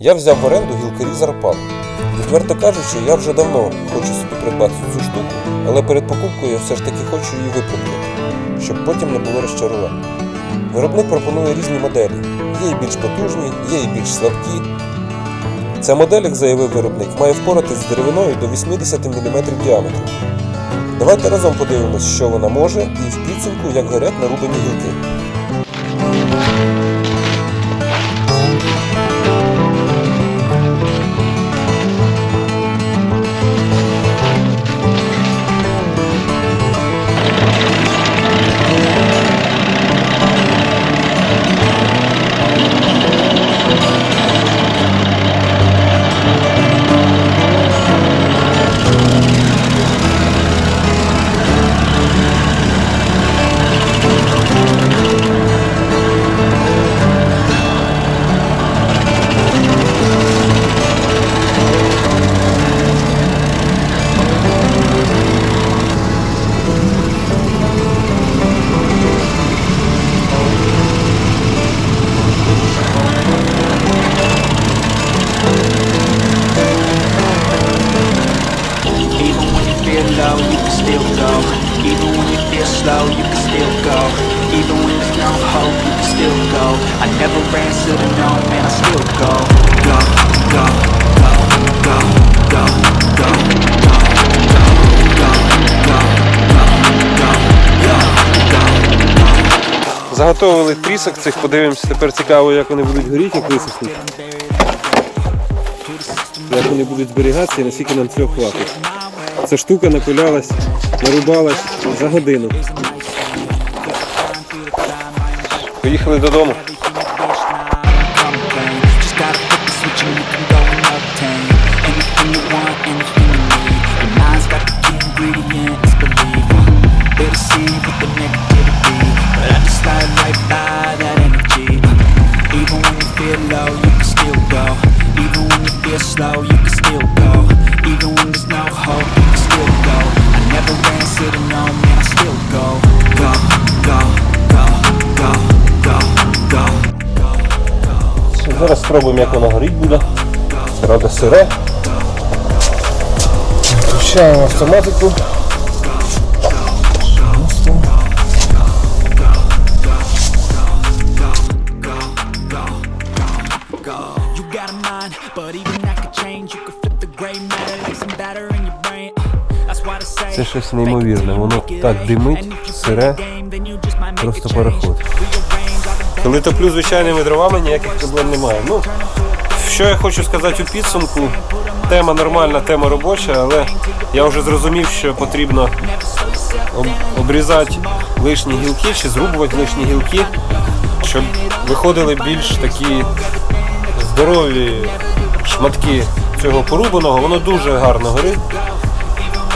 Я взяв в оренду гілкарі Зарпал. Відверто кажучи, я вже давно хочу собі придбати цю штуку, але перед покупкою я все ж таки хочу її випробувати, щоб потім не було розчарувань. Виробник пропонує різні моделі. Є і більш потужні, є і більш слабкі. Ця модель, як заявив виробник, має впоратись з деревиною до 80 мм діаметру. Давайте разом подивимось, що вона може, і в підсумку, як горять нарубані гілки. Even when you feel slow, you can still go Even when there's no hope, you can still go I never answer to no, man, I still Go, go, go, go, go, go, go Заготовили трісок цих, подивимося, тепер цікаво, як вони будуть горіти, як висохнуть. Як вони будуть зберігатися і наскільки нам цього хватить. Ця штука напилялась, нарубалась за годину. Поїхали додому. Even when you feel slow, you can still go. Even when there's no hope, can still go. I never ran, to no, man, I still go. Go, go, go, go, go, go. Зараз спробуємо, як воно горіть буде. Рада сире. Включаємо автоматику. Це щось неймовірне. Воно так димить, сире, просто переход. Коли топлю звичайними дровами, ніяких проблем немає. Ну, що я хочу сказати у підсумку, тема нормальна, тема робоча, але я вже зрозумів, що потрібно обрізати лишні гілки чи зрубувати лишні гілки, щоб виходили більш такі здорові шматки цього порубаного. Воно дуже гарно горить.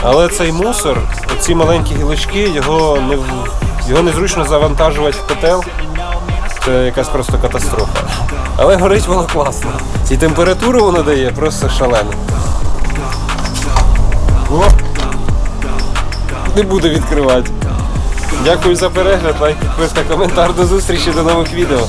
Але цей мусор, ці маленькі гілочки, його не його незручно завантажувати в котел. Це якась просто катастрофа. Але горить воно класно. І температуру воно дає просто шалену. О! Не буду відкривати. Дякую за перегляд, лайк, підписка, коментар. До зустрічі, до нових відео.